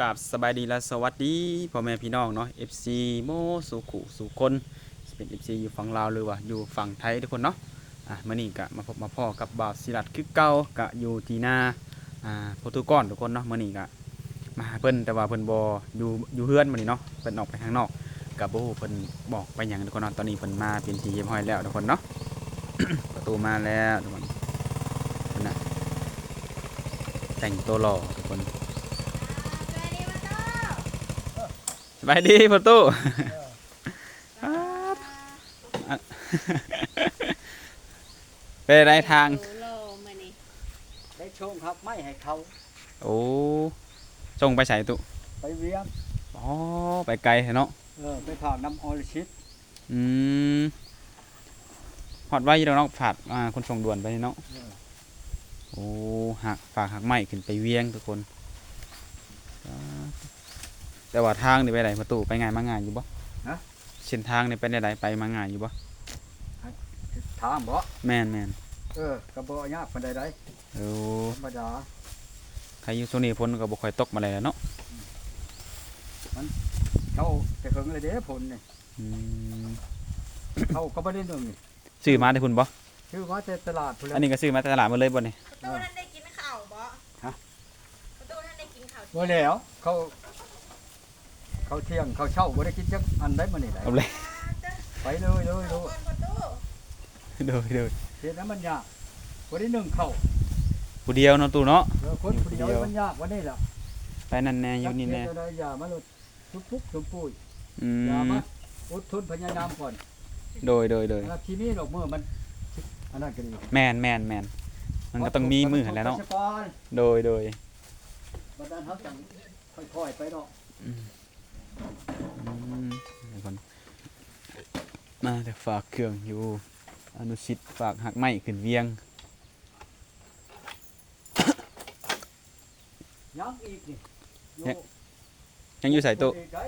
กับสบายดีและสวัสดีพ่อแม่พี่น้องเนาะ FC โมสุขุสุคนเป็น FC อยู่ฝั่งลาวหรือว่าอยู่ฝั่งไทยทุกคนเนาะอะมื้อนี้ก็มาพบมาพ่อกับบ่าวศิรัตคือเก่าก็อยู่ที่หน้าอ่าโปรตุเกสทุกคนเนาะมื้อนี้ก็มาหาเพิ่นแต่ว่าเพิ่นบ่อยู่อยู่เฮือนมื้อนี้เนาะเพิ่นออกไปข้างนอกก็บ่ฮู้เพิ่นบอกไปหยังทุกคนเนาะตอนนี้เพิ่นมาเป็นที่เรียบร้อยแล้วทุกคนเนาะ ประตูมาแล้วทุกคนเพิ่นน่ะแต่งตัวหล่อทุกคน ส บายดีพ่อตู้ครับอะเป็นไรทาง โลมานี่ได้ชงครับไม่ให้เขาโอ้ส่งไปใส่ตุไปเวียงอ๋อ ไปไกลเนาะ เออไปผ่ากน้ำออริชิตอืมฮอดไว้แล้วเนาะฝากอ่าคนส่งด่วนไปเนาะเออโอ้หักฝากหักไม้ขึ้นไปเวียงทุกคนอ่า แต่ว่าทางนี่ไปไหนประตูไปง่ายมาง่ายอยู่บ่เส้นทางนี่ไปไหนไปมาง่ายอยู่บ่ทางบ่แม่นแม่นเออกระบอกยากปานใดได้โอ้ธรรมดา ใครอยู่โซนนี้ฝนก็บ่ค่อยตกมาเลยแหล้วเนาะเขาจะเคิงเลยเด้ผลนี่อืมเขาก็บ่ได้หนึ่งนี่ซื้อมาได้พุ่นบ่ชื่อว่าแต่ตลาดพุ่นแหอัละนนี้ก็ซื้อมาจากตลาดมาเลยบ่นี่ประตูท่านได้กินข้าวบ่ฮะ ประตูท่านได้กินข้าวบ่แล้ว เขา เขาเที่ยงเขาเช่าบ่ได้กินจักอันได้มื้อนี่ได้เอาเลยไปเลยเลยเลข้าวยบนประตูโดยโดยเฮ็ดนั้นมันยากบ่ได้หนึ่งเข้าผู้เดียวเนาะตู่เนาะเออคนผู้เดียวผู้เดียวมันยากว่านี่ล่ะไปนั่นแน่อยู่นี่แน่จักเฮ็ดอะไรอย่ามาหลุดทุบปุ๊บทุบปุ้ยอือย่ามมาอดทนพยายามก่อนโดยโดยโดยแล้วทีนี้ดอกมือมันอันนั้นก็ดีแม่นแม่นแม่นมันก็ต้องมีมือหั่นแหล้วเนาะวัตถุประสงค์โดยโดยบัดนั้นเขาจังค่อยๆไปเนาะ อืมเดี๋ยวก่อนมาแต่ฝากเครื่องอยู่ อนุสิทธิ์ฝากหักไม้ขึ้นเวียงยังอีกนี่เนี่ยยังอยู่ใส่ตู้อีกได้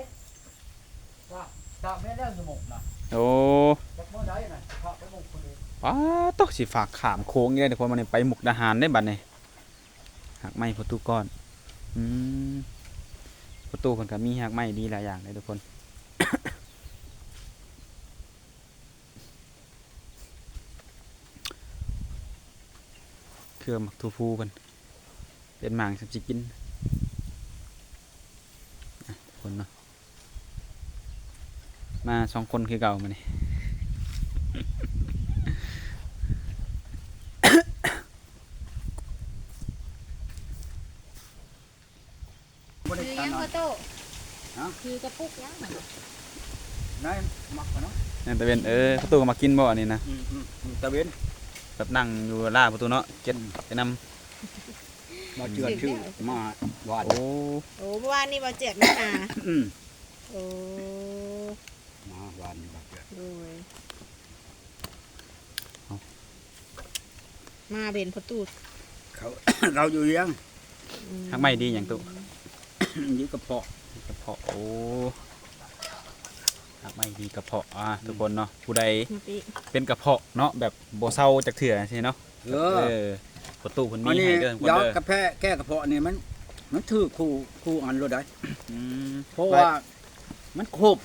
จ้าจ้าแม่แล้วสมองนะโอ้จักเมื่อใดน่ะพาไปหมกคนเดียวป้าตกสิฝากขามโค้งนี่เลยทุกคนมันไปมุกดาหารได้บัดนี่หักไม้ประตูก้อน อืม ประตูคนก็มีหักไม้ดีหลายอย่างเลยทุกคนเครื่องหมักทูฟูกันเป็นหมางสับจิกินคนเนาะมาสองคนคือเก่ามานี่บ่ได้ คือ ตา ยัง น ประตู ฮะ คือกระปุกยังมันนายมักปะเนาะนั่นตะเวนเออประตูก็มากินบ่อันนี้นะอืมอืมอืมตะเวนแบบนั่งอยู่ล่าประตูเนาะเจ็ดไปนมาเจือนชื่อมาหวาำดโอ้โอ้เมื่อวานนี่บ่เจ็บไม่นาอืมโอ้มาหวานนี่มาเจือนโดยมาเป็นประตูเขา เราอยู่เลี้ยงหักไม้ดีอย่างตุ อยู่กระเพาะ กระเพาะโอ้หักไม้ดีกระเพาะอะทุกคนเนาะผู้ใดมาปีเป็นกระเพาะเนาะแบบบ่เศร้าจากเถื่อใช่เนาะเอเอออประตูเพิ่นอัมีนนี้ให้เด้อคนยาเด้อกระเพาะแก้กระเพาะนี่มัน มันถือคู่คู่อันรถได้อืมเพราะว่ามันครบ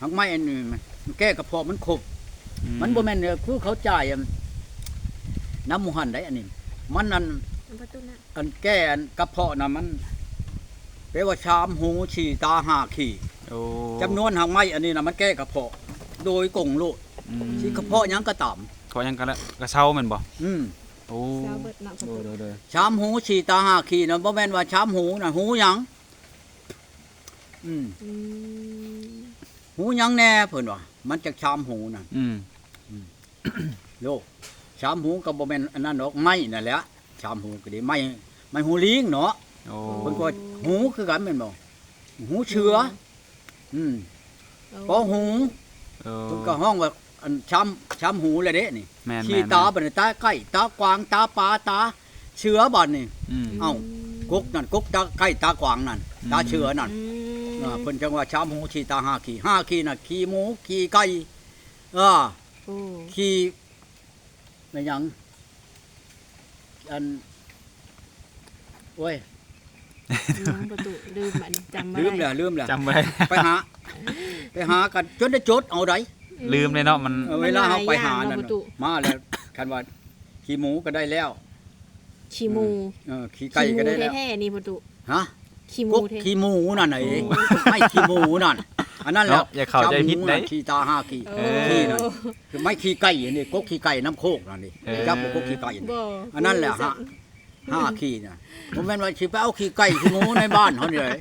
หักไม้อันนี้มันมันแก้กระเพาะมันครบอืมันบ่แม่นเด้อคือเขาจ่ายอันน้ำหมูหันได้อันนี้ มันอันประตูน่ะอันแก้อันกระเพาะน่ะมันแปลว่าชามหูฉี่ตาหาขี่โอ้จำนวนหักไม้อันนี้น่ะมันแก้กระเพาะ โดยกงโลดอืมที่กระเพาะหยังก็ตามเขายังกันละกระเช้าแม่นบ่อืมโอ้เช้าเบิดเนาะประโดตูยโดยโดยชามหูฉี่ตาหาขี่น่ะบ่แม่นว่าชามหูน่ะหูหยังอืมอืมหูหยังแน่เพิ่นว่ามันจะชามหูน่ะอืมโลกชามหูก็บ่แม่นอันนั้นดอกไม้นั่นแหละชามหูก็ดีไม้ไม้หูลิงเนาะ โอ้เพิ่นก็หูคือกันแม่นบ่หูเชือ อืมพอหูเออเพิ่นก็ห้องว่าอันช้ำช้ำหูเลยเด้นี่แม่นขี้แม่นตาบัดนี้ตาใกล้ตากวางตาปลาตาเชือบัดนี่อืม เอ้ากุกนั่นกุกตาใกล้ตากวางนั่นตาเชือนั่นอืมอ่าเพิ่นจังว่าช้ำหูขี้ตาห้าขี้ห้าขี้น่ะขี้หมูขี้ไก่เอ่าโอ้ขี้ไม่หยังอันโอ้ย น้องประตูลืมอันนี้จำบ่ลืมได้แล้วลืมแล้วจำไว้ ไปหา ไปหากันจนได้จดเอาได้ลืมเลยเนาะมัน เออเวลาเฮาไปหามันหลายอย่างนั่นเนาะประตูมาแล้วคันว่าขี้หมูก็ได้แล้วขี้หมูเออขี้ไก่ก็ได้แล้วขี้หมูแท้ๆนี่ประตูฮะขี้หกมูกแท้ ขี้หมูนั่นน่ะเองโอ้ไม่ขี้หมูนั่นอันนั้นแหละเนาะอย่าเข้าใจผิดจำหมูเด้น่ะขี้ตาห้าขี้โอ้ขี้นั่นคือไม่ขี้ไก่อันนี้กกขี้ไก่น้ำโคกนั่นนี่เออ จับกกขี้ไก่นี่บ่อันนั้นแหละฮะ ห้าขี้น่ะผมแม่นว่าสิไปเอาขี้ไก่ขี้หมูในบ้านเขานี่เลย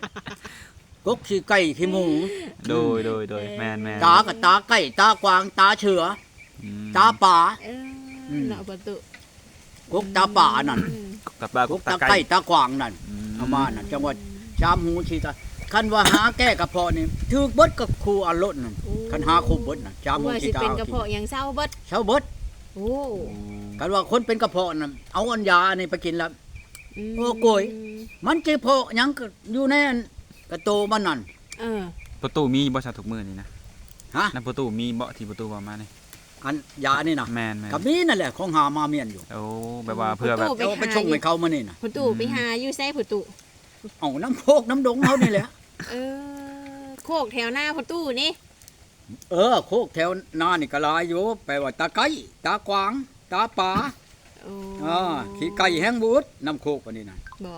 กกขี้ไก่ขี้หมูโดยโดยโดยแม่นแม่นตากับตาไก่ตากวางตาเชืออืมตาป่า เอออืมเนาะประตูกกตาป่านั่นอืมกับปลากกกกตาตาไก่ไก่ตากวางนั่นอืมเอามานั่นจังหวัดชามหูชีตาคันว่าหาแก้กระเพาะนี่ถือเบิดกับครูอารมณ์นั่นโอ้คันหาครูเบิดน่ะชามหูว่าชีสิตาเป็นเอากระกินเพาะอย่างเศร้าเบิดเช้าเบิด โอ้คันว่าคนเป็นกระเพาะนั่นเอาอันยานี่ไปกินแล้วมโอ้โกย มันจะเพาะหยังก็อยู่ในอันกระโตมันนั่น เออประตูมีบ่ชาทุกมื้อนี่นะฮะ นั่นประตูมีบ่ที่ประตูว่ามานี่อันยานี่นะแม่นแม่นกับนี้นั่นแหละของหามาเมียนอยู่โอ้แบบว่าเพื่อแบบประตูเอาไปชงให้เขามานี่นะประตูไปหาอยู่ไสประตูเอาน้ำโคกน้ำดงเขานี่แหละเออโคกแถวหน้าประตูนี่ เออโคกแถวหน้านี่ก็หลายอยู่แปลว่าตาไก่ตากวาง ตาป่าโอ้อ่าขี้ไก่แห้งบูดน้ำโคกอันนี้นะบ่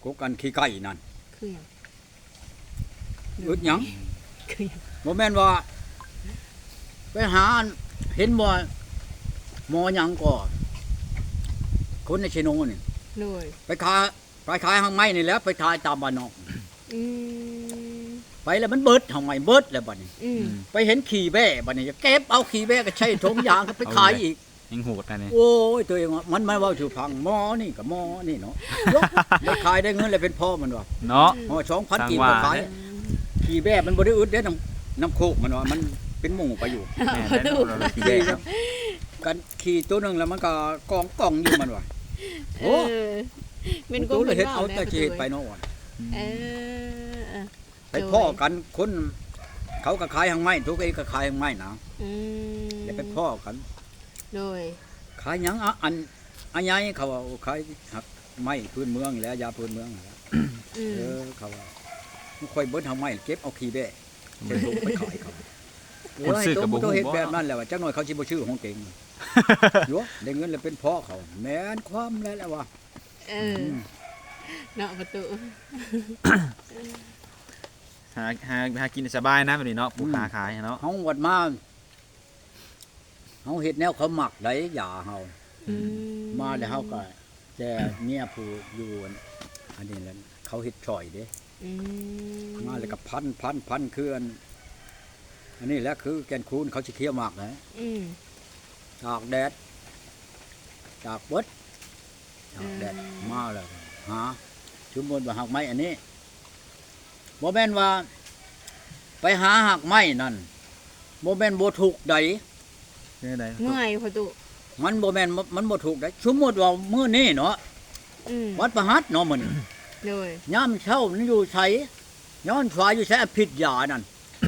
โคกกันขี้ไก่นั่นคือหยังอึดหยังคือหยังบ่แม่นว่า ไปหาอันเห็นบ่หมอหยังก็คนในเชโนนี่ โดยไปขายไปขายหางไม้นี่แหล้วไปขายตามบ้านนอก อืม ไปแล้วมันเบิดหางไม้เบิดแล้วบัดนี้อืมไปเห็นขี่แบ่บัดนี้เก็บเอาขี่แบ่ก็ใช้ถุงยางก็ไปขายอีก ยังโหดนะนี่โอ้ยตัวเองว่ามันไม่เว่าถูกพังหมอนี่กับหมอนี่เนาะยกได้ขายได้เงินเลยเป็นพ่อมันว่ะเนาะ หมอสองพันสร้างกีบว่าก็ขายขี่แบ่มันบ่ได้อึดเด้น้ำน้ำโคกมันว่ามันเป็นหมูไปอยู่แม่นได้เราเราคิดได้ครับกันขี่ตัวหนึงแล้วมันก็กองกองอยู่มันว่ะเอโอ้อเป็นกตัวงเลยเฮ็ดเอาว้แต่แล้วสิเฮ็ดไปเนาะว่ะเออเออ ไปพ่อกันคนเขาก็ขายหางไม้ทุกเองก็ขายหางไม้นะอืมอย่าไปพ่อกันโดยขายหยังอะอันอันใหญ่เขาว่าขายหักไม้พื้นเมืองแหล้วยาพื้นเมืองแหล้วอืมเออเขาว่ามันค่อยเบิดทางไม้เก็บเอาขี้แบ่ใส่ถุงไปขายเขาคนซื้อกับบ่ตัวฮู้เฮ็ดบ่ แบบนั้นแหละว่าจักหน่อยเขาสิบ่ชื่อของเก่งอยู่ได้เงินแล้วเป็นพ่อเขาแม่นความแล้วแหละว่า เออเนาะประตู หาหาหากินสบายนะแบบนี้เนาะผู้ค้าขายเนาะเฮาวัดมาเฮาเฮ็ดแนวเขาหมักได้อย่าเฮาอืมาแล้วเฮาก็แต่เมียผู้อยู่อันอันนี้แหละเขาเฮ็ดช่อยเด้ อืมมาแล้วก็พันพันพันคืออันอันนี้แหละคือแกนคูนเขาสิเคี่ยวหมากนะอืมตากแดดตากเบดตากแดดมาแล้วหาชุมบนว่าหักไม้อันนี้ บ่แม่นว่า ไปหาหักไม้นั่นบ่แม่นบ่ถูกใดเป็นไดเมื่อยประตูมันบ่แม่นมันบ่ถูกใดสมมุติว่ามื้อนี้เนาะอืมวัดประหัตเนาะมื้อนี้โดยยามเช้ามันอยู่ไสย้อนฟ้าอยู่ไสอภิษยานั่น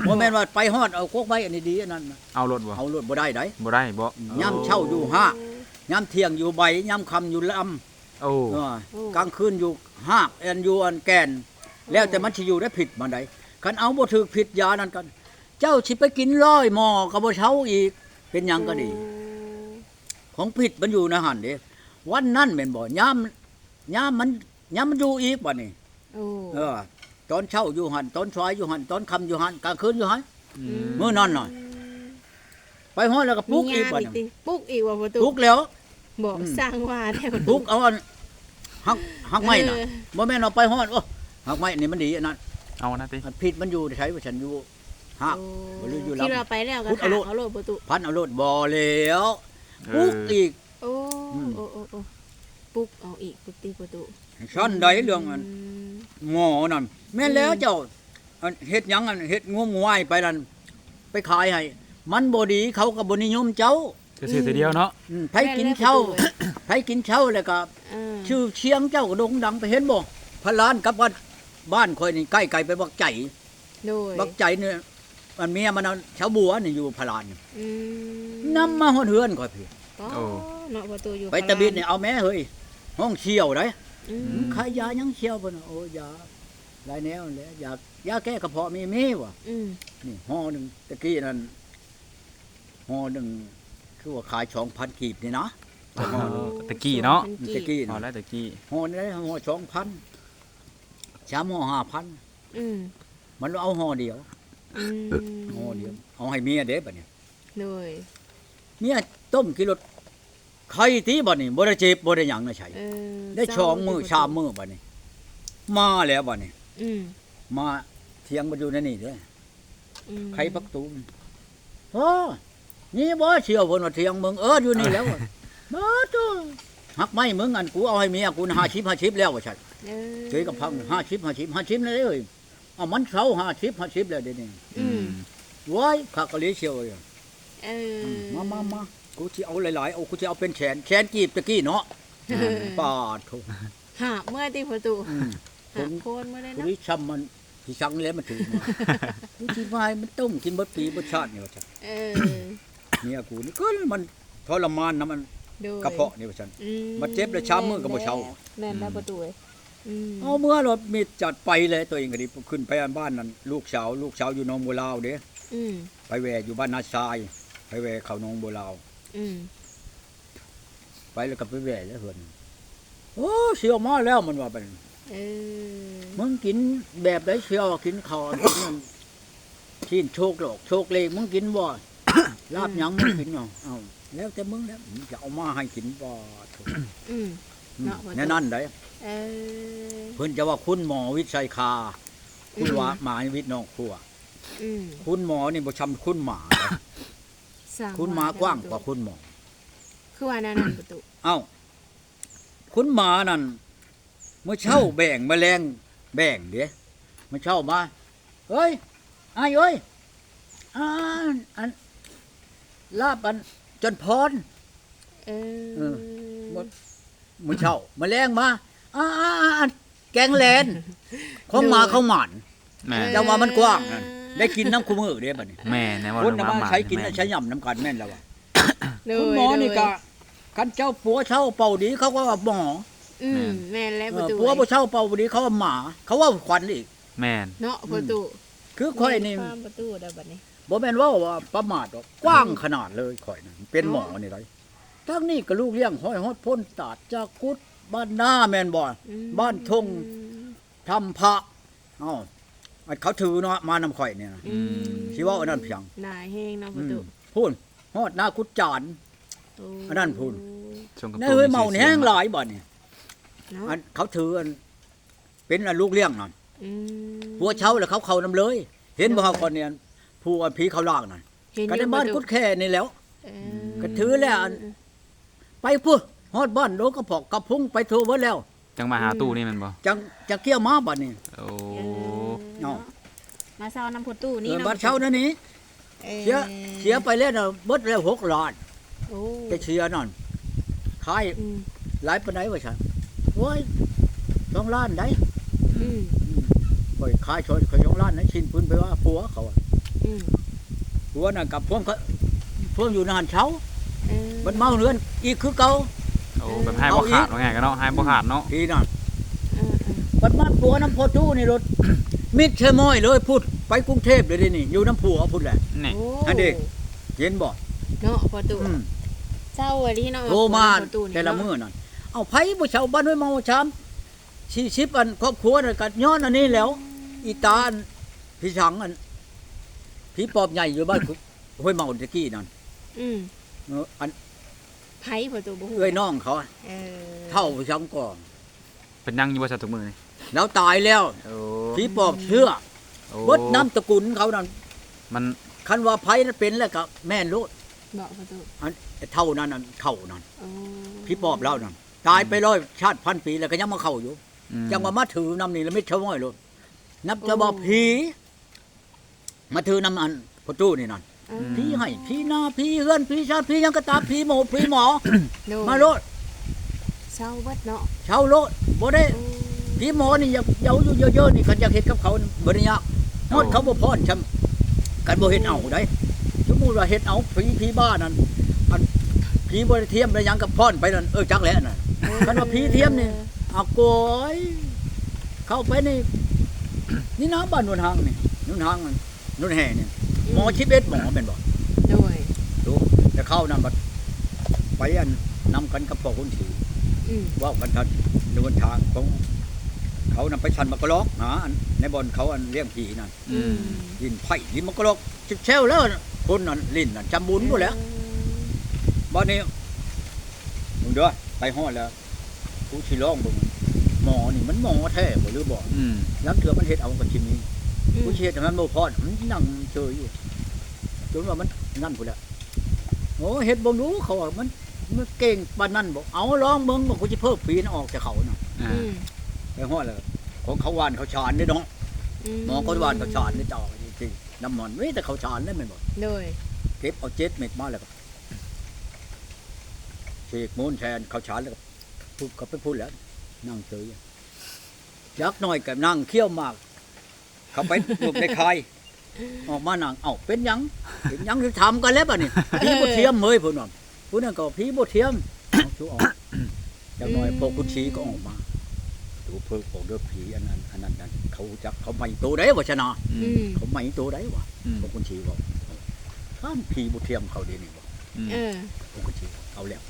บ่แม่นว่าไปฮอดเอากกไม้อันนี้ดีอันนั้นน่ะเอารถบ่เอารถบ่ได้ไดบ่ได้บ่ยามเช้าอยู่ห้ายามเที่ยงอยู่ใบยามค่ำอยู่ลำโอ้เออกลางคืนอยู่หากแอนอยู่อันแกน แล้วแต่มันสิอยู่ได้ผิดมาใดคันเอาบ่ถูกผิดยานั่นกัน เจ้าสิไปกินร้อยหม้อก็บ่เช้าอีก เป็นหยังก็ดี ของผิดมันอยู่นะหั่นเด้วันนั้นแม่นบ่ยามยามมันยามมันอยู่อีกบัดนี้โอ้เออ ตอนเช้าอยู่หั่นตอนสายอยู่หั่นตอนค่ำอยู่หั่นกลางคืนอยู่หั่นอืมมื้อนั้นน่ะไปฮอดแล้วก็ปลุกอีกบัดมีนี้งานติปลุกอีกว่าประตูปลุกแล้ว บอกอืมสร้างว่าแท้ประปตูลุกเอาอันหักหักไม้น่ะเออบ่แม่นเอาไปฮอดโอ้ หักไม้นี่มันดีอันนั้นเอานะติมันผิดมันอยู่ใช้ว่าฉันอยู่หักโบ่รู้อยู่ลำ ที่เราไปแล้วก็พุทธหาอโลกเอาโลดประตูพันเอารถบ่แล้วเอปุ๊อกอีก โอ้อืม โอ้โอ้โอ้ปลุกเอาอีกปลุกตีประตูชั้นใดเรื่องอัน ม หมอนั่นแม่นแล้วเจ้าอันเฮ็ดหยังอันเฮ็ดงวงงวยไปนั่นไปขายให้ มันบ่ดีเขาก็บ่นิยมเจ้าจะซื้อแต่เดียวเนาะอืมไผกินเช่าไผกินเช่าแล้วก็ เออชื่อเชียงเจ้าก็โด่งดังไปเห็นบ่พระลานกับวัด บ้านข่อยนี่ใกล้ไกลไปบักใจโดยบักใจเนี่ยมันเมียมันเอาชาวบัวนี่อยู่พระลานนี่อืมนำมาฮอดเฮือนข่อยพี่โอ้เนาะประตูอยู่ไปตะบิดนี่เอาแม่เฮ้ยห้องเชี่ยวได้ออืมขายยายังเชียวบ่น่ะโอ้ยาหลายแนวแหละยายาแก้กระเพาะมีมีวะอืมนี่ห่อหนึงตะกี้นั่นห่อหนึงคือว่าขาย2,000กีบนี่นะ อ๋อตะกี้เนาะพัตะกี้พอน่ะแล้วตะกี้ ห่อนี่ได้ห่อ2,000 ชามห่อ5,000อืมมันเอาห่อเดียวอืมห่อเดียวเอาให้เมียเด้บัดนี้โดยเมียต้มกิโลไข่ตีบัดนี้บ่ได้เจ็บบ่ได้หยังนะใช่เออได้ชองมือชามมือบัดนี้ มาแล้วบัดนี้ อืมมาเถียงมาอยู่ในนี่เด้ออืมไข่ปักตูมโอ้นี่บ่เชียวเพิ่นว่าเถียงมึงเอออยู่นี่แล้วอะ บ่ตัวหักไม้มึงอันกูเอาให้เมียกู50 50แล้วว่าซั่น เออเจยกับพัง50 50 50นั่นเอ้ยเอามันเช้า50 50แล้วเดี๋ยวนี้อืมว้ายคักกะลีเชียวเลยเออมามามากูสิเอาหลายๆเอากูสิเอาเป็นแขนแขนกีบตะกี้เนาะเออปาดโถหาเมื่อตีประตูอืมหาโคนเมื่อได้กูเนาะนี่ช้ำมันที่ชังแล้วมันถือมากูสิมาให้มันต้มกินเบิดปีเบิดชาตินี่ว่าซั่นเออเมียกูนี่ก็มันทรมานนะมันโดยกระเพาะนี่ว่าซั่นอืมาเจ็บแล้วช้ำมือก็บ่เช้า แม่นแล้วประตูเอ้ยอืม เอาเมื่อรถมีจัดไปเลยตัวเองก็ดีขึ้นไปบ้านนั้นลูกสาวลูกสาวอยู่หนองบัวลาวเด้อืมไปแวอยู่บ้านนาทราย ไปแวเขาหนองบัวลาวอืมไปแล้วก็ไปแวแล้วเพิ่นโอ้เสียวมาแล้วมันว่าเป็นเออมึงกินแบบไดเชียวกินข้าวกินนั่นกินโชคหลอกโชคเลขมึงกินบ่ลาบหยังมึงกินเนาะเอ้าแล้วแต่มึงแล้วมึงจะเอามาให้กินบ่ถูกอืม เนาะว่าแน่นั่นได้เออเพิ่นจะว่าคุณหมอวิชัยคา คุณว่าหมาวิทย์น้องครัว อืมคุณหมอนี่บ่ชำคุณหมาเด้อสร้งคุณหมากว้างกว่าคุณหมอ คือว่านั่นน่ะประตูเอ้า คุณหมานั่นเมื่อเช่าแบ่งแมลงแบ่งเด้เมื่อเช่ามาเฮ้ยอ้ายเอ้ยอ่าอันลาบอันจนพร เอเอออ หมด มื้อเช้าแมลงมาอ่าอ่าอ่าอันแกงแลนของหมาเขาหมานแม่เจ้าว่ามันกว้างนั่นได้กินน้ำคูมือเด้บัดนี้แม่ในว่าคนน่ะเรื่องมาหใช้กินแม่น่ะใช้ย่ำน้ำกันแม่นแล้วว่ะโดยคุณหมอนี่ก็คันเจ้าปัวเช่าเป่าดีเขาก็ว่าหมออืมแม่นแล้วเอประอตูปัวบ่เช่าเป่าดีเขาว่าหมา เขาว่าขวัญอีก แม่น เนาะประตูคือข่อยนี่ความประตูได้บัดนี้ บ่แม่นว่าว่าประมาทหรอกกว้างขนาดเลยข่อยน่ะเป็นหมอนี่ไร ทั้งนี้ก็ลูกเลี้ยงห้อยฮอดพ้นตาดจากกุดบ้านหน้าแม่นบ่อืมบ้านทุ่งทำพระเอ้าอันเขาถือเนาะมานำข่อยเนี่ยนะอืมสิว่าอันนั้นเพียงหนาแห้งเนาะปอืระตูมพูนฮอดหน้ากุดจานโอ้อันนั้นพูดช่วงกระในตุ้นเฮ้ยเมานี่แห้งหลายบ่นี่เนาะอันเขาถืออันเป็นอันลูกเลี้ยงนั่นอืมผัวเช่าแล้วเขาเข้านำเลย เห็นบ่เฮาคนเนี่ยผู้อันผีเขาล่างนั่นเห็นก็อยู่ในบ้านประตูกุดแค่นี่แหล้วเอก็ถือแล้วอัน ไปพุ่นฮอดบ้านโดนกระพอกกระพุ้งไปโทรเบิดแล้ว จังมาหาตู้นี่แมันบ่จังจะเกี่ยวมาบัดนี้ โอ้เออเนาะ มาเซาน้ำประตูเอนี่อเนาะบัดเช่านั่นนี่ออเสียเสียไปแล้วน่ะเบิดแล้ว6ล้านโอ้จะเสียนั่นขายอืมหลายปานใดว่าฉันโอ้ยสองล้านได้อืมข่อยขายชนข่อยสองล้านนะชินพื้นไปว่าผัวเขาอะอืมผัวน่ะกับพวกเขาพวกอยู่นานเช้า เออมันเมาเรือนอีกคือเก่า โอ้แบบให้บ่ขาดว่าไงกันเนาะให้บ่ขาดเนาะพี่นั่นเออเออบัดมาผัวน้ำพอตู้นี่รถ มิดเชมอยเลยพูดไปกรุงเทพเลยดินี่ อยู่น้ำผัวพูดแหละนี่โอ้อันนี้เห็นบ่เนาะประตูอืมเศร้าอะดิเนาะโทรมาประตูนี่แต่ละเนามื้อนั่นเอาไผบ่เช่าบ้านไว้เมาชามสี่สิบอันครอบครัวน่ะก็ย้อนอันนี้แล้ว อีตาอันพี่ชังอันพี่ปอบใหญ่อยู่บ้านห้วยเมาตะกี้นั่นอืม เอออันไผประตูบ่ฮู้เอ้ยน้องเขาอะเออเท่าพี่ชังก่อนเป็นยังอยู่บ่ซัทุกมื้อนี่แล้วตายแล้วโอ้พี่ปอบเชื่อโอ้เบดน้ำตระกุลเขานั่นมันคันว่าไผนั้นเป็นแล้วก็แม่นรู้บอกประตูอันเท่านั้นอันเท่านั้นโอ้พี่ปอบเล่านั่นตายไปร้อยชาติพันปีแล้วก็ยังมาเข้าอยู่ อืมยังมามาถือน้ำนี่แล้วไม่เช่าม้อยเลยนับจะบอกผี มาถือน้ำอันพอตู้นี่นั่น เออผีให้ผีหน้าผีเฮือนผีชาติผียังกระตามผีหมอผีหมอ โดยมาโลดเศร้าเบิดเนาะเช่าโลดบ่ได้โอ้ผีหมอนี่อยากเยาอยู่เยอะๆนี่คันอยากเฮ็ดกับเขานี่บ่ได้ยากฮอดเขาบ่พรชำกันบ่เฮ็ดเอาได้สมมุติว่าเฮ็ดเอาผีผีบ้านั่นอันผีบ่ได้เทียมได้หยังกับพรไปนั่นเออจักแหล้วนั่น คันว่าผีเทียมนี่อเอาโกยเข้าไปใน นี่นะบ้านนวลหางนี่นวลหางมันนวลแห่เนี่ย หมอชิบเอ็ดหมอเป็นบ่โดยดูแต่เข้านำบัดไปอันนำกันกับพ่อคุณถีอืมว่ากันทันนวลทางของเขานำไปชันมะกะลอกหาอันในบ่อนเขาอันเลี้ยงผีนั่นอืมลินไผ่ลินมะกะลอกจิบเชลแล้วคนนั่นลิ้นนั่นจำบุญหมดแล้วบ้านนี้มึงเด้อไปฮอดแล้วผู้ชิร้องบึงหมอนี่มันหมอแท้บ่หรือบ่อืมยักเถื่อมันเฮ็ดเอากับชิมนี้อืม ผู้เฮ็ดให้มันบ่พอดมันนั่งเฉยอยู่จนว่ามันนั่นพุ่นแหละโอ้เฮ็ดบ่รู้เขาว่ามันมันเก่งปานนั้นบ่เอาลองเบิ่งบ่กูสิเพิ่มปีนออกจากเขาน่ะอ่าอืมไปฮอดแล้วของเขาหวานเขาชานเด้เนาะหมอเขาหวานเขาชานเด้จ่อจริงๆน้ำมันมีแต่เขาชานได้แม่นบ่โดยเก็บเอาเจ็ดเม็ดมาแล้วก็เสกมูนแทนเขาชานแล้วก็พูดเขาไปพูดแล้ว นั่งเฉยยักษ์น้อยกับนั่งเคี้ยวหมาก เขาไปปลูกในคายออกมานั่งเอ้าเป็นหยังเป็นหยังที่ทำกันแล้วป่ะนี่ผีบ่เทียมเมยพุ่นว่าพุ่นนั่นก็ผีบ่เทียมเอาชูออกจักหน่อยพวกคุณชีก็ออกมาดูเพิ่งบอกเด้อผีอันนั้นอันนั้นนั่นเขาจักเขาไม่ตัวได้วะชนะอือืมมเขาไม่ตัวได้วะอืมพวกคุณชีบอกข้ามผีบ่เทียมเขาเดียวนี่บอกอืมเออพวกคุณชีเอาแล้ว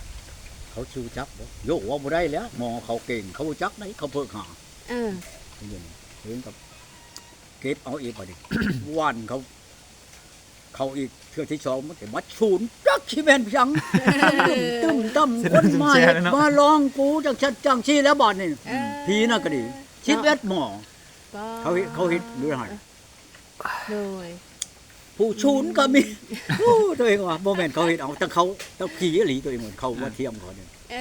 เขาชิวจักบอกโยกว่าบ่ได้แล้วหมอเขาเก่งเขาจักได้เขาเพิ่งหาเออเห็นเห็นกับเก็บเอาอีกไปดิวันเขา เขาอีกเทื่อที่สองมันแต่มาชูนจักชีแมนเพียงตึ้มตั้มคนมาเฮ็ดมาลองกูจังชัดจังชี้แล้วบอดนี่เออผีน่ะก็ดีชิดเวทหมอ ก็เขาเฮ็ดเขาเฮ็ดดูให้โดยผู้ชูนก็มีโอ้ตัวเองว่าบ่แม่นเขาเฮ็ดเอาแต่เขาแต่ผีอีหลีตัวเองเหมือนเขามาเทียมเขาเนี่ยเอ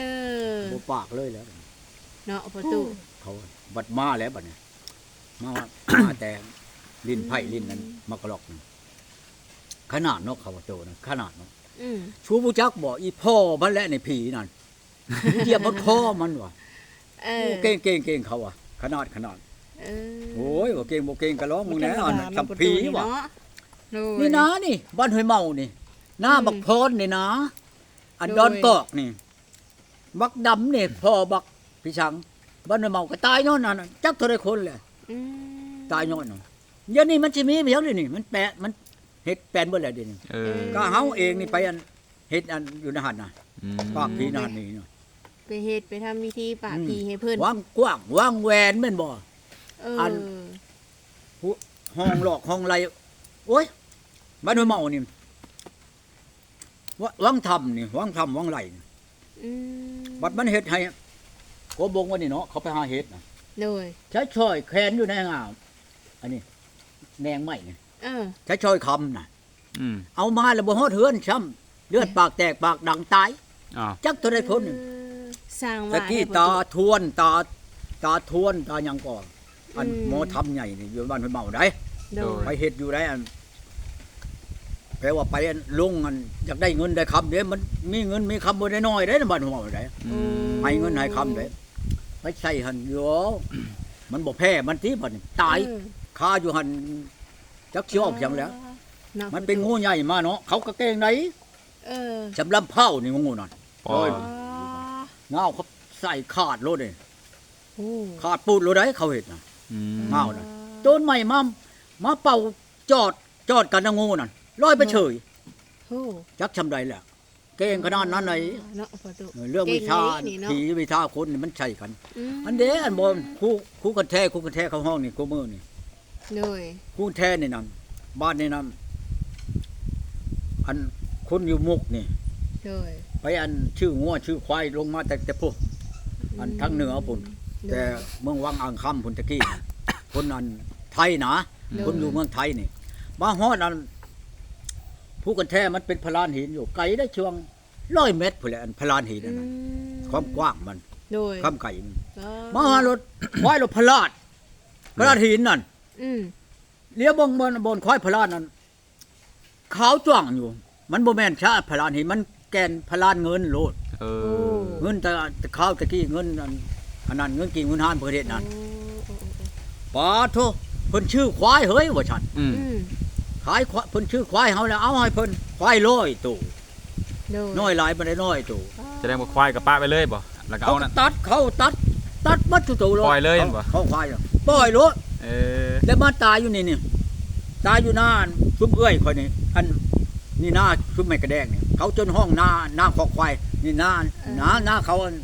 อบ่ปากเลยแล้ว เนาะประตูเขาบัดมาแล้วบัดเนี่ยมามาแต่ ลิ้นไผ่ลิ้นนั้นมากระลอกนั่นขนาดนกเขาว่าโตนะขนาดนกอืมชูบุจักบอกอีพ่อมันแหละในผีนั่นเหยียบมันคอมันว่ะเอโอ้อเก่งเก่งเก่งเขาว่ะขนาดขนาดเออโอ้ยบ่เก่งบ่เก่งก็ร้องมึงแน่ธรอ่อนรมดาทำผีว่ะเนาะโดยนี่นะนี่บ้านห้วยเมานี่ หน้าอืมบักพรนี่นะ อันโดยดอนกอกนี่ บักดำนี่พ่อบักพี่ชังบ้านห้วยเมาก็ตายย้อนนั่นน่ะจักเท่าไรคนเลยอืมตายย้อนนั่น เดี๋ยวนี้มันสิมีเพียงนี่นี่มันแปะมันเฮ็ดแปลนเบ่แล้วเดี๋ยวนี้เออก็เฮาเองนี่ไปอันเฮ็ดอันอยู่ในหันน่ะอืมปากผีนานนี่เนาะไปเฮ็ดไปทำพิธีป่าอืมผีให้เพิ่นวางกว้างวางแหวนแม่นบ่ เอออัอันห้องหลอกห้องไรโอ้ยบ้านห้วยเมานี่วะวังทำนี่วังทำวังไรนี่อืมบัดมันเฮ็ดให้โกบงวันนี้เนาะเขาไปหาเฮ็ดนะโดยใช้ช่อยแขนอยู่ในงามอันนี้ แนงไม้นี่เออใช้ช่อยคำน่ะอืมเอามาแล้วบ่ฮอดเฮือนช้ำเลือดปากแตกปากดังตายอ้าวจักตัวใดคนหนึ่งเออสร้างตะว่ากี้ให้ประตาทวนตาตาทวนตาหยังก่อนอันอืมหมอทำใหญ่นี่อยู่บ้านห้วยเมาได้โดยไปเฮ็ดอยู่ได้อันแปลว่าไปอันลงอันอยากได้เงินได้คำเด้มันมีเงินมีคำบ่ได้น้อยได้ในบ้านหัวได้อืมให้เงินให้คำเด้ไปใส่หันโยมันบ่แพ้มันที่บัดนี้ตายเออ คาอยู่หันจักสิออกจังแล้วเาะมันเป็นงูใหญ่มาเนาะเขาก็เก่งไหนเออสำลำเผานี่งูนั่นปอโอ้ยยเงาเขาใส่ขาดโลดนี่โอ้ขาดปูดโลดได้เขาเฮ็ดน่ะอืมเงาน่ะต้นใหม่มามาเป่าจอดจอดกันนะงูนั่นลอยไปเฉยโอ้จักชำใดแหละเก่งขนาดนั้นไหนเนาะประตูเรื่องวิชาเก่งนี่เนาะผีวิชาคนนี่มันใช่กันมอันเด้อันบอลคู่คู่กันแท้คู่กันแท้เข้าห้องนี่คู่มือนี่ โดยคู่แท้นี่นั่นบ้านนี่นั่นอันคนอยู่มุกนี่ โดยไปอันชื่องัวชื่อควายลงมาแต่แต่พวกอันทั้งเหนือพุ่นโดยแต่เมืองวังอ่างคำพุ่นตะกี้น่ะคนอันไทยนะโดยคนอยู่เมืองไทยนี่มาฮอดอันผู้กันแท้มันเป็นพลานหินอยู่ไกลได้ช่วงร้อยเมตรพุ่นแหละอันพลานหินอืนั่นน่ะมความกว้างมันโดยความไก่มันก็มาหารถควายรถพลาดพลาดหินนั่น อืมเลี้ยวบงบนบนควายพลาดนั่นขาวจ้วงอยู่ มันบ่แม่นชาพลานหินมันแกนพลานเงินโลด เอโอ้อเงินแต่แต่ข้าวตะกี้เงินอันอันนั้นเงินกี่เงินห้านประเทศนั้นโอ้โอ้โอ้โอ้ปาโทเพิ่นชื่อควายเฮ้ยว่าฉันอืมอืมขายควายเพิ่นชื่อควายเฮาแล้วเอาให้เพิ่นควายร้อยตัวโดยน้อยหลายบ่ได้น้อยตัวแสดงว่าควายกับป้าไปเลยบ่แล้วก็เขาเอาก็นั่น ตัดเขาตัด ตัดบัดทุกตัวเลยปล่อยเลยบ่ เขาควายน่ะปล่อยโลด เออแล้วมาตายอยู่นี่นี่ตายอยู่หน้าซุ้มเอื้อยคอยนี่อันนี่หน้าซุ้มไม่กระแดงนี่เขาจนห้องหน้าหน้าคอกควายนี่หน้าหน้าหน้าเขาอัน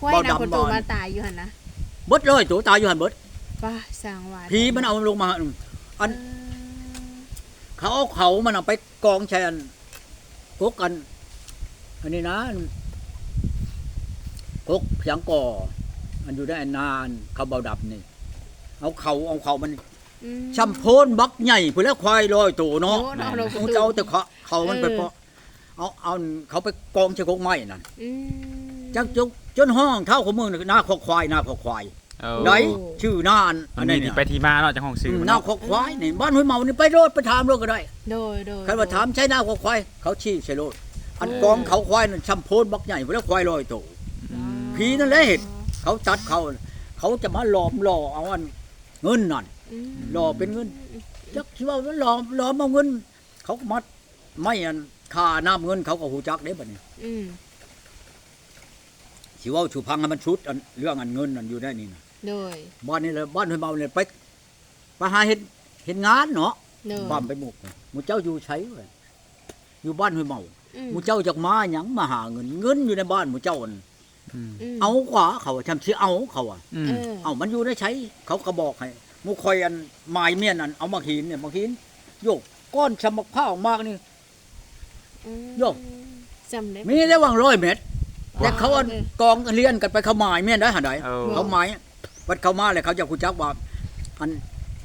ห้วยบ่นาดำประตูบ่อนมาตายอยู่หั่นนะเบิดเลยตัวตายอยู่หันเบิดป้าสร้างว่าผีมันเอาลงมาอันเออเขาเอาเขามันเอาไปกองแชนกกกัน อันนี้นะกกเพียงก่ออันอยู่ได้นานเขาเบาดับนี่ เอาเขาเอาเขามันอืมชัมโพนบักใหญ่พุ่นแล้วควายลอยตัวเนาะโอ้เอาลงประตูเขาจะเอาแต่เขาเขามันไปเออเพาะเอาเอาเขาไปกองใช้กกไม้นั่นอืมจักจกจนห้องเท่าของมึงหน้าคอกควายหน้าคอกควายเอาไหนชื่อหน้าอันอัอันนนี้นี้ที่เนี่ยไปที่มาเนาะจากห้องซื้อหน้าเนาะคอกควายนี่บ้านห้วยเมานี่ไปโรดไปถามโรดก็ได้โดยโดยใครมาถามใช้หน้าคอกควายเขาชี้ใช่โรดอันเออกองเขาควายนั่นชัมโพนบักใหญ่พุ่นแล้วควายลอยตัวอืมผีนั่นแหละเห็นเขาตัดเขาเขาจะมาหลอมหล่อเอาอัน เงินนั่นอืมหล่อเป็นเงินจักที่ว่ามันหลอมหลอมเอาเงิน เขาก็มัดไม่อันค่าน้ำเงินเขาก็หูจักเด้บัดนี้อืมสิเว่าชูพังให้มันชุดอันเรื่องอันเงินอันอยู่ได้นี่นะโดยบ้านนี้เลยบ้านห้วยเมาเนี่ยไปไปหาเห็นเห็นงานเนาะโดยบ้านไปหมุกหมูเจ้าอยู่ใช้เว้ยอยู่บ้านห้วยเมาอืมหมูเจ้าจากมาหยังมาหาเงิน เงินอยู่ในบ้านหมูเจ้าอั่นอืมม เอากว่าเขาทำสิเอาเขาอะอืมเออเอามันอยู่ได้ใช้ เขาก็บอกให้หมูคอยอันไม้เมียนอันเอามาหินเนี่ยมาหินโยกก้อนชะมกผ้าวมากนี่อืมโยกจำได้มีได้วางร้อยเมตรแต่เขาอันเออกองเลียนกันไปเขาไม้เมียนได้หันใดเอาเขาไม้วัดเขามาเลยเขาจะคุจักว่าอัน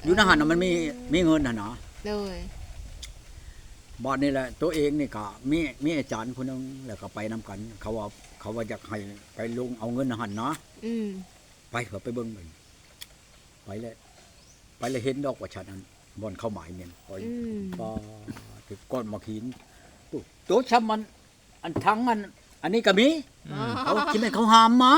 อยู่ในหันน่ะมันมีมีเงินน่ะนะโดยบ้านนี่แหละ ตัวเองนี่ก็มีมีอาจารย์คนนึงแล้วก็ไปนํกัน เขาว่า เขาว่าอยากให้ไปลงเอาเงินในหันนะอืมไปเถอะไปเบิ่งมันไปเลยไปเลยเห็นดอกว่าฉันนั้นบ่อนเข้าหมายเมียนปล่อยอืมปอถึงก้อนมาขีนตุ๊ตัวช้ำมัน อันทั้งอัน อันนี้ก็มีอ๋อเขาคิดแม่นเขาหามมา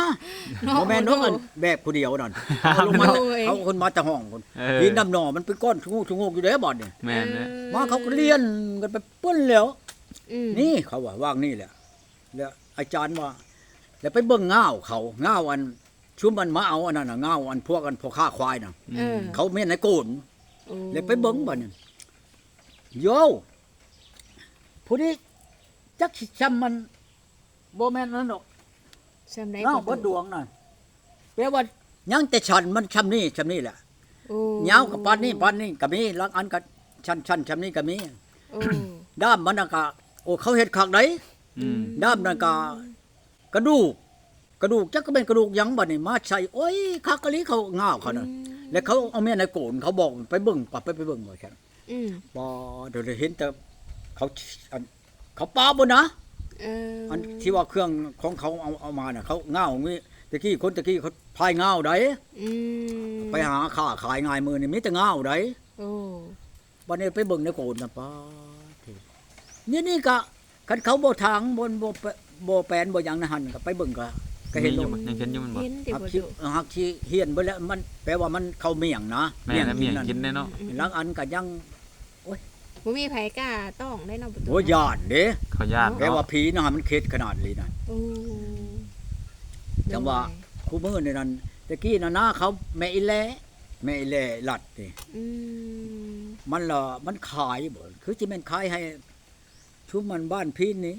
โมแม่นนกอันแบกผู้เดียวนั่นเอาลงมาโอ้ย เขาคนมาแต่ห้องคนเออหินดำหน่อมันเป็นก้อนชะโงกชะโงกอยู่เด้บ่อนนี่แม่นนะมาเขาก็เลี้ยนกันไปปุ้นแล้ว อืมนี่เขาว่าว่างนี่แหละแล้ว อาจารย์ว่า แล้วไปเบิ่งง่าวเขาง่าวอันชุมมันมาเอาอันนั้นน่ะง่าวอันพวกอันพวกข้าควายน่ะเออเขาเม่นในโกนโอ้เลยไปเบิ่งบ่เนี่ยโยผู้นี้จักสิจำมันบ่แม่นนั่นดอกจำได้เงาประบ่ตูดวงน่ะแปลว่ายังแต่ชันมันชำนี้ชำนี้แหละโอ้ยาวกับปานนี้ปานนี้ก็มีลักอันก็ชันชันชำนี้ก็มีโอ้ด้ามมันน่ะก็โอ้เขาเฮ็ดคักไดอืม ด้ามนั่นก็กระดูก กระดูกจักก็เป็นกระดูกหยังบัดนี้มาใส่โอ้ยคักกะลีเขาง่าวเขาน่ะแล้วเขาเอาเมียในโกนเขาบอกไปเบิ่งปับไปไปเบิ่งบ่แค่อืมบ่เดี๋ยวได้เห็นแต่เขาอันเขาป้าบนนะเอออันที่ว่าเครื่องของเขาเอาเอามาน่ะเขาเงางี้ตะกี้คนตะกี้เขาพายเงาได้อืมไปหาค้าขายง่ายมือนี่มีแต่เงาได้โอ้วันนี้ไปเบิ่งในโกนน่ะป้าที่นี่นี่ก็ คันเขาบ่ทางบนบ่แปบ่แปลนบ่หยังนะหั่นก็ไปเบิ่งก็ก็เห็นมีอยู่ลงบ่ยังเห็นอยู่มันบ่เห็นติหักประที่ตูหักที่เฮียนไปแล้วมันแปลว่ามันเข้าเมี่ยงนะแม่นนะเมียงกินนั่ได้เนาะหลังอันก็ยังบ่มีไผกล้าต้องได้เนาะประตูโอ้ยานเด้เขาญาติแปลว่าเนาะผีนะมันเข็ดขนาดนี้นะ โอ้จังว่าคู่มือในนั้นตะกี้น่ะนะเขาแม่อีแลแม่อีแลหลัดนี่อืมมันละมันขายบ่คือสิแม่นขายให้ ชุมมันบ้านพี่นี้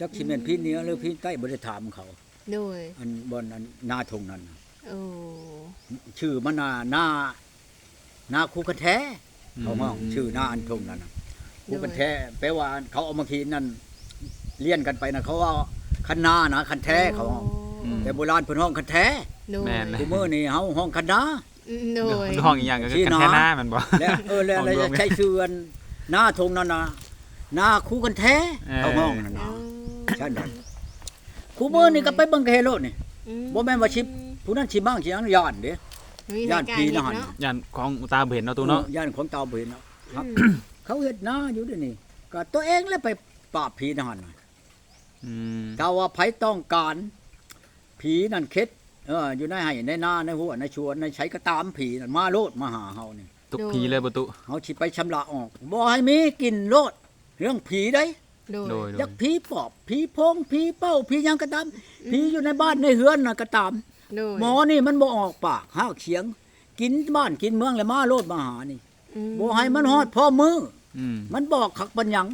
จักสิแม่นพี่เหนี้หรือพี่ใต้บ่ได้ถามเขา โดย อันบนอันหน้าทงนั้นน่ะโอ้ชื่อมันน่ะหน้าหน้าคูกันแท้เขาห้องชื่อหน้าอันทงนั้นน่ะคูกันแท้แปลว่าเขาเอามาขีนนั่นเลี้ยนกันไปน่ะเขาว่าคันนานะคันแท้เขาห้องอืมแต่โบราณเพิ่นห้องคันแท้โดยแม่นนะคู่มือนี่เฮาห้องคันนาอืมโดย ห้องอีกอย่างก็คือที่กันเนาะแค่หน้ามันบ่และเออแล้วห้องแล้วรวจะมใช้ชื่ออันหน้าทงนั่นน่ะ หน้าคู่กันแท้เออเขาห้องนั่นเอาน่ะใช่นั่นคู่มือนี่ก็ไปเบิ่งกะเฮโลดนี่อืบ่แม่นว่าชิปผู้นั้นสิบ้างสิหยังย่านเด้มีย่านรายการผีเห็นะหั่นเนาะย่านของตาบ่เห็นเนาะตูเนาะย่านของเตาบ่เห็นเนาะครับอืมเขาเฮ็ดหน้าอยู่เด้วยวนี่ก็ตัวเองแล้วไปปราบผีนั่นน่ะอืมถ้าว่าไผต้องการ ผีนั่นเข็ดเอออยู่ในไห้ในนาในหัวในชวนในใช้ก็ตามผีนั่นมาโลดมาหาเฮานี่ตุกผีเลยประตูเฮาสิไปชำระออกบ่ให้มีกินโลด เรื่องผีได้โดย โดยโดอยยากผีปอบผีโพงผีเป้าผีหยังก็ตามผีอยู่ในบ้านในเฮือนน่ะก็ตาม โดยหมอนี่มันบ่ออกปากหากเสียง กินบ้านกินเมืองแล้วมาโลดมาหานี่อืมบ่ให้มันฮอดพ่อมือ อืมมันบอกขักปัญญัง